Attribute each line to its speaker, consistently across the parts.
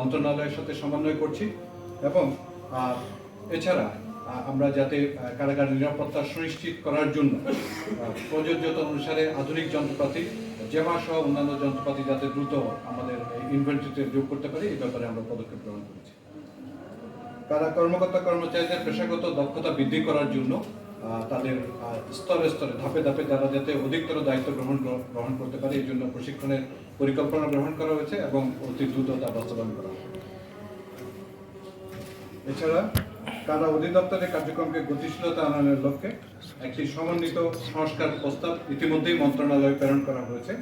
Speaker 1: মন্ত্রণালয়ের সাথে সমন্বয় করছি এবং এছাড়া আমরা যাতে কারাগার নিরাপত্তা সুনিশ্চিত করার জন্য প্রযোজ্যতা অনুসারে আধুনিক যন্ত্রপাতি, জেমা সহ অন্যান্য যন্ত্রপাতি যাতে দ্রুত আমাদের ইনভেন্টরিতে যোগ করতে পারি, এই ব্যাপারে আমরা পদক্ষেপ গ্রহণ করেছি। কারা কর্মকর্তা কর্মচারীদের পেশাগত দক্ষতা বৃদ্ধি করার জন্য তাদের স্তরে স্তরে ধাপে ধাপে যারা যাতে অধিকতর দায়িত্ব গ্রহণ গ্রহণ করতে পারে, এই জন্য প্রশিক্ষণের পরিকল্পনা গ্রহণ করা হয়েছে এবং অতি দ্রুত তা বাস্তবায়ন করা এছাড়া কারা অধিদপ্তরের কার্যক্রমকে গতিশীলতা আনয়নের লক্ষ্যে একটি সমন্বিত সংস্কার প্রস্তাব ইতিমধ্যেই মন্ত্রণালয়ে প্রেরণ করা হয়েছে।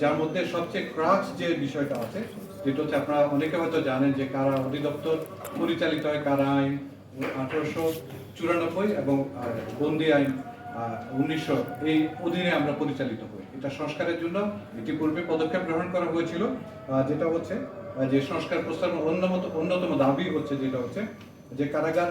Speaker 1: যার মধ্যে সবচেয়ে ক্রাক্স যে বিষয়টা আছে যেটা হচ্ছে আপনারা অনেকে হয়তো জানেন যে কারা অধিদপ্তর পরিচালিত হয়, কারা আইন আঠারোশো চুরানব্বই এবং বন্দি আইন উনিশশো এই অধীনে আমরা পরিচালিত হই। এটা সংস্কারের জন্য ইতিপূর্বে পদক্ষেপ গ্রহণ করা হয়েছিল যেটা হচ্ছে যে সংস্কার প্রস্তাবের অন্যতম অন্যতম দাবি হচ্ছে যেটা হচ্ছে যে কারাগার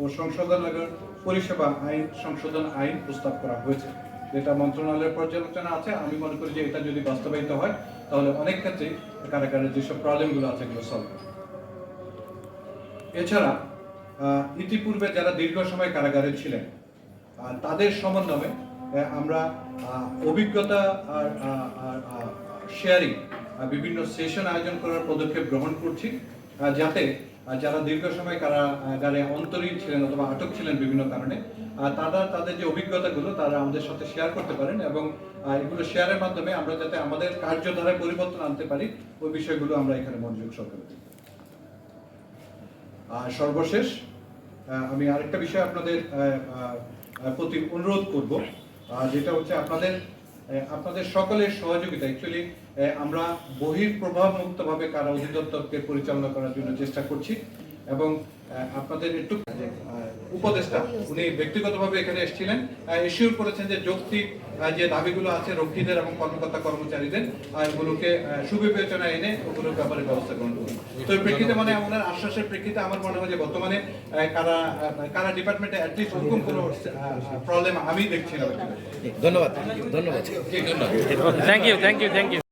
Speaker 1: ও সংশোধনাগার পরিষেবা আইন, সংশোধন আইন প্রস্তাব করা হয়েছে। যেটা মন্ত্রণালয়ের পর্যালোচনা আছে, আমি মনে করি যে এটা যদি বাস্তবায়িত হয়, তাহলে অনেক ক্ষেত্রেই কারাগারের যেসব প্রবলেমগুলো আছে, এগুলো সলভ এছাড়া ইতিপূর্বে যারা দীর্ঘ সময় কারাগারে ছিলেন তাদের সমন্বয়ে আমরা অভিজ্ঞতা আর শেয়ারিং বিভিন্ন সেশন আয়োজন করার পদক্ষেপ গ্রহণ করছি যাতে যারা দীর্ঘ সময় কারাগারে অন্তরীণ ছিলেন অথবা আটক ছিলেন বিভিন্ন কারণে তারা, তাদের যে অভিজ্ঞতাগুলো তারা আমাদের সাথে শেয়ার করতে পারেন এবং এগুলো শেয়ারের মাধ্যমে আমরা যাতে আমাদের কার্যধারায় পরিবর্তন আনতে পারি, ওই বিষয়গুলো আমরা এখানে মনোযোগ সহকারে সর্বশেষ আমি আরেকটা বিষয় আপনাদের প্রতি অনুরোধ করব যেটা হচ্ছে আপনাদের আপনাদের সকলের সহযোগিতা। অ্যাকচুয়ালি আমরা বহির প্রভাব মুক্তভাবে কারা অধিদপ্তরকে পরিচালনা করার জন্য চেষ্টা করছি। এবং আপনাদের একটু উপদেষ্টা উনি ব্যক্তিগতভাবে এখানে এসেছিলেন এসিওর করেছেন যে যৌক্তিক যে দাবিগুলো আছে রক্ষীদের এবং কর্মকর্তা কর্মচারীদের আহ, এগুলোকে সুবিবেচনা এনে ওগুলোর ব্যাপারে ব্যবস্থা গ্রহণ করুন। তো প্রেক্ষিতে মানে ওনার আশ্বাসের প্রেক্ষিতে আমার মনে হয় যে বর্তমানে আহ, কারা কারা ডিপার্টমেন্টে অ্যাটলিস্ট ওরকম কোনো প্রবলেম আমি দেখছি না।
Speaker 2: ধন্যবাদ ধন্যবাদ।
Speaker 3: Thank you thank you thank you